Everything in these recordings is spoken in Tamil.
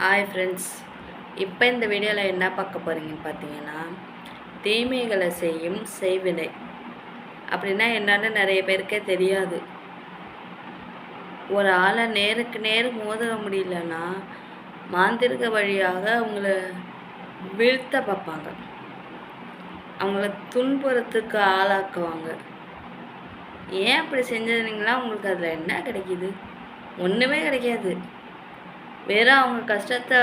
ஹாய் ஃப்ரெண்ட்ஸ் இப்போ இந்த வீடியோவில் என்ன பார்க்க போகிறீங்கன்னு பார்த்தீங்கன்னா தீமைகளை செய்யும் செய்வினை. அப்படின்னா என்னன்னு நிறைய பேருக்கே தெரியாது. ஒரு ஆளை நேருக்கு நேர் மோத முடியலன்னா மாந்திரிக வழியாக அவங்கள வீழ்த்த பார்ப்பாங்க. அவங்கள துன்புறத்துக்கு ஆளாக்குவாங்க. ஏன் அப்படி செஞ்சதுனீங்களா உங்களுக்கு அதில் என்ன கிடைக்கிது? ஒன்றுமே கிடைக்காது. வேறு அவங்க கஷ்டத்தை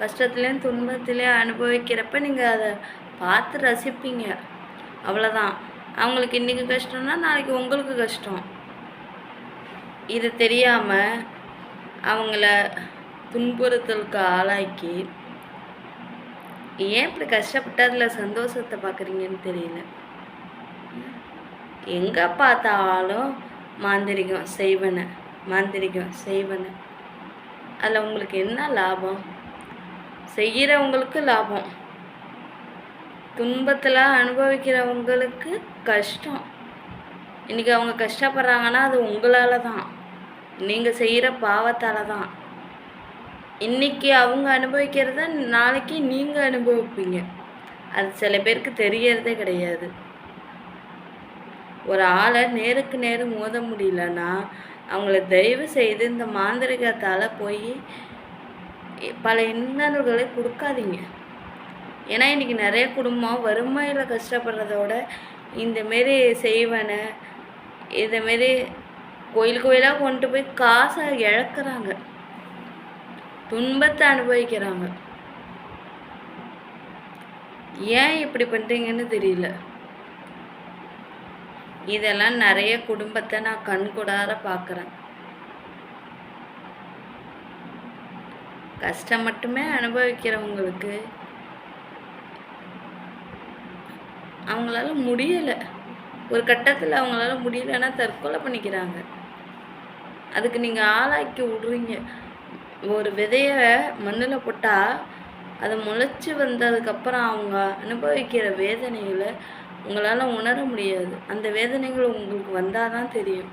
கஷ்டத்துலேயும் துன்பத்துலேயும் அனுபவிக்கிறப்ப நீங்கள் அதை பார்த்து ரசிப்பீங்க. அவ்வளோதான் அவங்களுக்கு இன்றைக்கி கஷ்டம்னா நாளைக்கு உங்களுக்கு கஷ்டம். இது தெரியாமல் அவங்கள துன்புறுத்தலுக்கு ஆளாக்கி ஏன் இப்படி கஷ்டப்பட்டு அதில் சந்தோஷத்தை பார்க்குறீங்கன்னு தெரியல. எங்கே பார்த்தாலும் மாந்திரிகம் செய்வன மாந்திரிகம் செய்வன. அதில் உங்களுக்கு என்ன லாபம்? செய்கிறவங்களுக்கு லாபம். துன்பத்தில் அனுபவிக்கிறவங்களுக்கு கஷ்டம். இன்றைக்கி அவங்க கஷ்டப்படுறாங்கன்னா அது உங்களால் தான் நீங்கள் செய்கிற பாவத்தால் தான் இன்றைக்கி அவங்க அனுபவிக்கிறத நாளைக்கு நீங்கள் அனுபவிப்பீங்க. அது சில பேருக்கு தெரியறதே கிடையாது. ஒரு ஆளை நேருக்கு நேர் மோத முடியலன்னா அவங்கள தயவு செய்து இந்த மாந்திரிகத்தால் போய் பல இன்னல்களை கொடுக்காதீங்க. ஏன்னா இன்றைக்கி நிறைய குடும்பம் வறுமையில் கஷ்டப்படுறதோட இந்தமாரி செய்வனை இதமாரி கோயில் கோயிலாக கொண்டு போய் காசை இழக்கிறாங்க. துன்பத்தை அனுபவிக்கிறாங்க. ஏன் இப்படி பண்ணுறீங்கன்னு தெரியல. இதெல்லாம் நிறைய குடும்பத்தை நான் கண்கூடார பார்க்குறேன். கஷ்டம் மட்டுமே அனுபவிக்கிறவங்களுக்கு அவங்களால முடியலை. ஒரு கட்டத்தில் அவங்களால முடியலைன்னா தற்கொலை பண்ணிக்கிறாங்க. அதுக்கு நீங்கள் ஆளாக்கி விட்றீங்க. ஒரு விதையை மண்ணில் போட்டால் அதை முளைச்சி வந்ததுக்கப்புறம் அவங்க அனுபவிக்கிற வேதனைகளை உங்களால் உணர முடியாது. அந்த வேதனைகள் உங்களுக்கு வந்தால் தான் தெரியும்.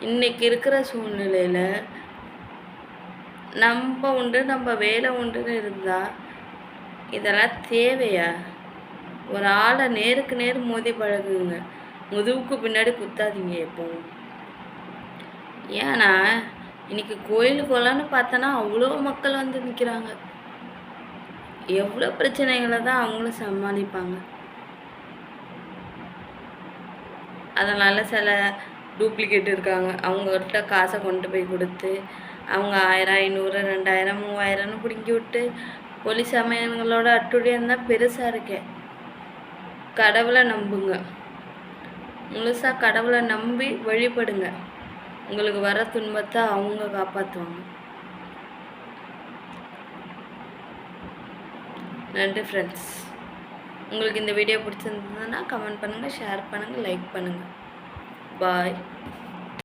இன்றைக்கி இருக்கிற சூழ்நிலையில் நம்ம உண்டு நம்ம வேலை உண்டுன்னு இருந்தால் இதெல்லாம் தேவையா? ஒரு ஆளை நேருக்கு நேர் மோதி பழகுங்க. முதுவுக்கு பின்னாடி குத்தாதீங்க எப்பவும். ஏன்னா இன்னைக்கு கோயிலுக்கு போகலான்னு பார்த்தோன்னா அவ்வளோ மக்கள் வந்து நிற்கிறாங்க எவ்வளோ பிரச்சனைகளை தான் அவங்களும் சமாளிப்பாங்க. அதனால் சில டூப்ளிகேட் இருக்காங்க. அவங்ககிட்ட காசை கொண்டு போய் கொடுத்து அவங்க ஆயிரம் ஐநூறு ரெண்டாயிரம் மூவாயிரம்னு பிடிங்கி விட்டு போலீஸ் அமையங்களோட அட்டுடையம் தான் பெருசாக இருக்கேன் கடவுளை நம்புங்க. முழுசாக கடவுளை நம்பி வழிபடுங்க. உங்களுக்கு வர துன்பத்தை அவங்க காப்பாற்றுவாங்க நன்றி ஃப்ரெண்ட்ஸ் உங்களுக்கு இந்த வீடியோ பிடிச்சிருந்ததுன்னா கமெண்ட் பண்ணுங்கள் ஷேர் பண்ணுங்கள் லைக் பண்ணுங்கள் பாய்